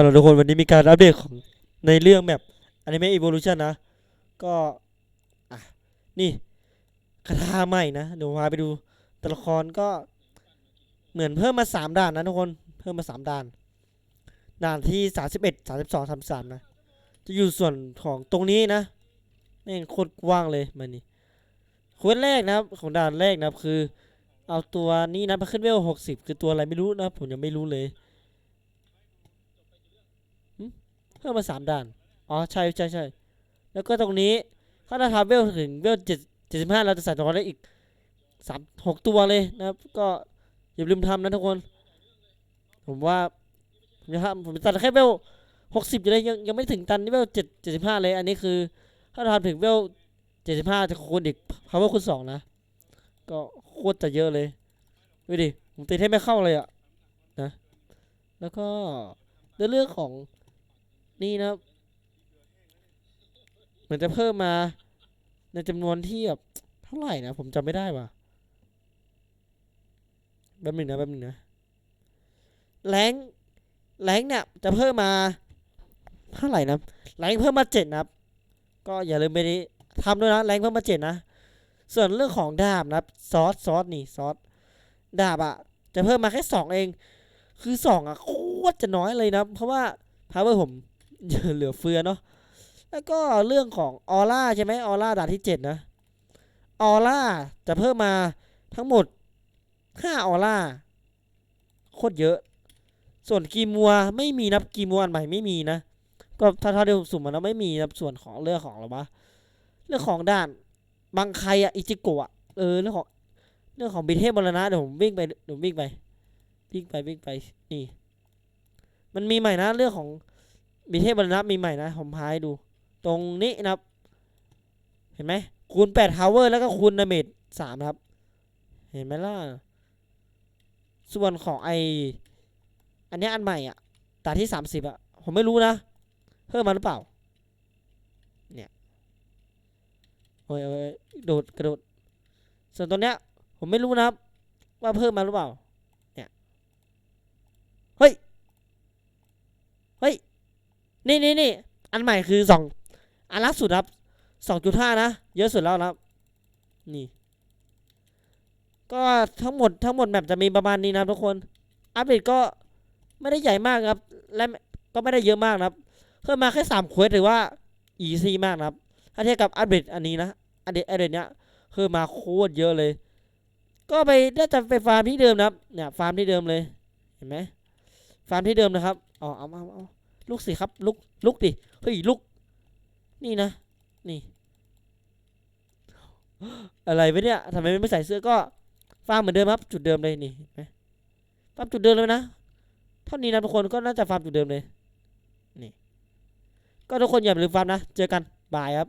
เอาล่ะทุกคนวันนี้มีการอัปเดตของในเรื่องแบบอนิเมะอีโวลูชันนะ ก็อะนี่คาถาใหม่นะ เดี๋ยวพาไปดูตัวละครก็เหมือนเพิ่มมาสามด่านนะทุกคนเพิ่มมาสามด่าน ด่านที่สามสิบเอ็ดสามสิบสองสามสามนะ จะอยู่ส่วนของตรงนี้นะแม่โคตรกว้างเลยมันนี่เควสแรกนะครับของด่านแรกนะครับคือ เอาตัวนี้นะมาขึ้นเวลหกสิบคือตัวอะไรไม่รู้นะผมยังไม่รู้เลย เพิ่มมาสามด่าน อ๋อ ใช่ใช่ใช่แล้วก็ตรงนี้ถ้าเราทำเวลถึงเวลเจ็ดเจ็ดสิบห้าเราจะใส่ตัวได้อีกสามหกตัวเลยนะครับ ก็อย่าลืมทำนะทุกคน ผมว่าผมจะทำผมจะตัดแค่เวลหกสิบอยู่เลยยังยังไม่ถึงตันเวลเจ็ดเจ็ดสิบห้าเลย อันนี้คือ ถ้าเราทำถึงเวลเจ็ดสิบห้าจะคูณอีก power คูณสองนะ ก็โคตรจะเยอะเลยดูดิผมตีให้ไม่เข้าเลยอะนะ แล้วก็ในเรื่องของ นี่นะครับเหมือนจะเพิ่มมาในจำนวนที่แบบเท่าไหร่นะ ผมจำไม่ได้ว่ะแป๊บหนึ่งนะแป๊บหนึ่งนะแรงแรงเนี่ยจะเพิ่มมาเท่าไหร่นะแรงเพิ่มมาเจ็ดนะครับ ก็อย่าลืมไปทำด้วยนะแรงเพิ่มมาเจ็ดนะ ส่วนเรื่องของดาบนะซอสซอสนี่ซอสดาบอะจะเพิ่มมาแค่สองเอง คือสองอะโคตรจะน้อยเลยนะ เพราะว่าพาวเวอร์ผม เหลือเฟือเนาะแล้วก็เรื่องของออร่าใช่ไหมออร่าด่านที่เจ็ดนะออร่าจะเพิ่มมาทั้งหมดห้าออร่าโคตรเยอะ ส่วนกีมัวไม่มีนับกีมัวอันใหม่ไม่มีนะ ก็ถ้าเท่าที่ผมสุ่มมาแล้วไม่มีนับส่วนของเรื่องของอะไรวะเรื่องของด่านบางใครอะอิจิโกะเออเรื่องของเรื่องของบิเทพมรณะเดี๋ยวผมวิ่งไปเดี๋ยวผมวิ่งไปวิ่งไปวิ่งไปนี่ มันมีใหม่นะเรื่องของ บิเทพมรรณะมีใหม่นะผมพาให้ดู ตรงนี้นะครับ เห็นไหมคูณแปดทาวเวอร์แล้วก็คูณดาเมจสามครับ เห็นไหมล่ะ ส่วนของไออันนี้อันใหม่อะตาที่สามสิบอะ ผมไม่รู้นะ เพิ่มมาหรือเปล่า เนี่ย โอ้ยโอ้ยโดดกระโดด ส่วนตัวเนี้ย ผมไม่รู้นะครับ ว่าเพิ่มมาหรือเปล่า เนี่ย เฮ้ยเฮ้ย นี่นี่นี่อันใหม่คือสองอันล่าสุดครับสองจุดห้านะ เยอะสุดแล้วครับ นี่ ก็ทั้งหมดทั้งหมดแบบจะมีประมาณนี้นะทุกคน อัปเดตก็ไม่ได้ใหญ่มากครับ และก็ไม่ได้เยอะมากนะครับ เพิ่มมาแค่สามเควสถือว่าอีซีมากนะครับ ถ้าเทียบกับอัปเดตอันนี้นะ อัปเดตอัปเดตเนี้ยเพิ่มมาโคตรเยอะเลย ก็ไปน่าจะไปฟาร์มที่เดิมนะครับ เนี่ยฟาร์มที่เดิมเลย เห็นไหมฟาร์มที่เดิมนะครับ อ๋อ เอาเอาเอา ลุกสิครับ ลุก ลุกดิ เฮ้ย ลุก นี่นะ นี่ อะไรไปเนี่ยทำไมไม่ใส่เสื้อก็ฟาร์มเหมือนเดิมครับ จุดเดิมเลยนี่ไหมฟาร์มจุดเดิมเลยนะ เท่านี้นะทุกคนก็น่าจะฟาร์มจุดเดิมเลย นี่ ก็ทุกคนอย่าลืมฟาร์มนะ เจอกัน บายครับ